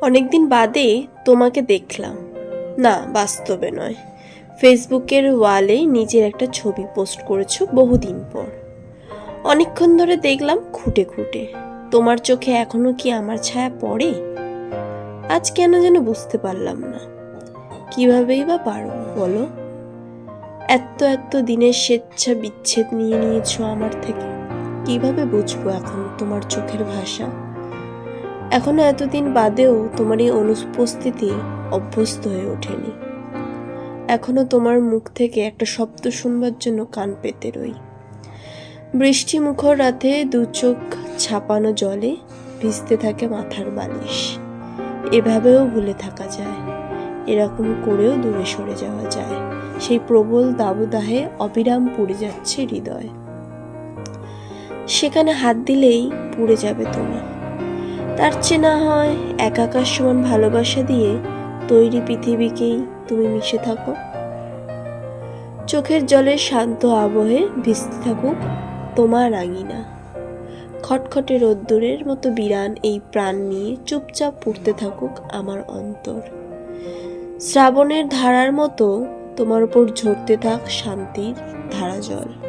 অনেকদিন বাদে তোমাকে দেখলাম। না, বাস্তবে নয়। ফেসবুকের ওয়ালে নিজের একটা ছবি পোস্ট করেছ বহুদিন পর। অনেকক্ষণ ধরে দেখলাম খুঁটে খুঁটে। তোমার চোখে এখনও কি আমার ছায়া পড়ে? আজ কেন যেন বুঝতে পারলাম না। কিভাবেই বা পারো, বলো? এত এত দিনের স্বেচ্ছা বিচ্ছেদ নিয়ে নিয়েছো আমার থেকে। কীভাবে বুঝব এখন তোমার চোখের ভাষা? এখনও এতদিন বাদেও তোমার এই অনুপস্থিতি অভ্যস্ত হয়ে ওঠেনি। এখনও তোমার মুখ থেকে একটা শব্দ শুনবার জন্য কান পেতে রই। বৃষ্টি মুখর রাতে দু চোখ ছাপানো জলে ভিজতে থাকে মাথার বালিশ। এভাবেও ভুলে থাকা যায়। এরকম করেও দূরে সরে যাওয়া যায়। সেই প্রবল দাবদাহে অবিরাম পুড়ে যাচ্ছে হৃদয়। সেখানে হাত দিলেই পুড়ে যাবে তুমি। তার চেয়ে না হয় একাকার সমান ভালোবাসা দিয়ে তৈরি পৃথিবীকেই তুমি মিশে থাকো। চোখের জলের শান্ত আবহে ভিজতে থাকুক তোমার আঙিনা। খটখটে রোদ্দুরের মতো বিরান এই প্রাণ নিয়ে চুপচাপ পড়তে থাকুক আমার অন্তর। শ্রাবণের ধারার মতো তোমার উপর ঝরতে থাক শান্তির ধারা জল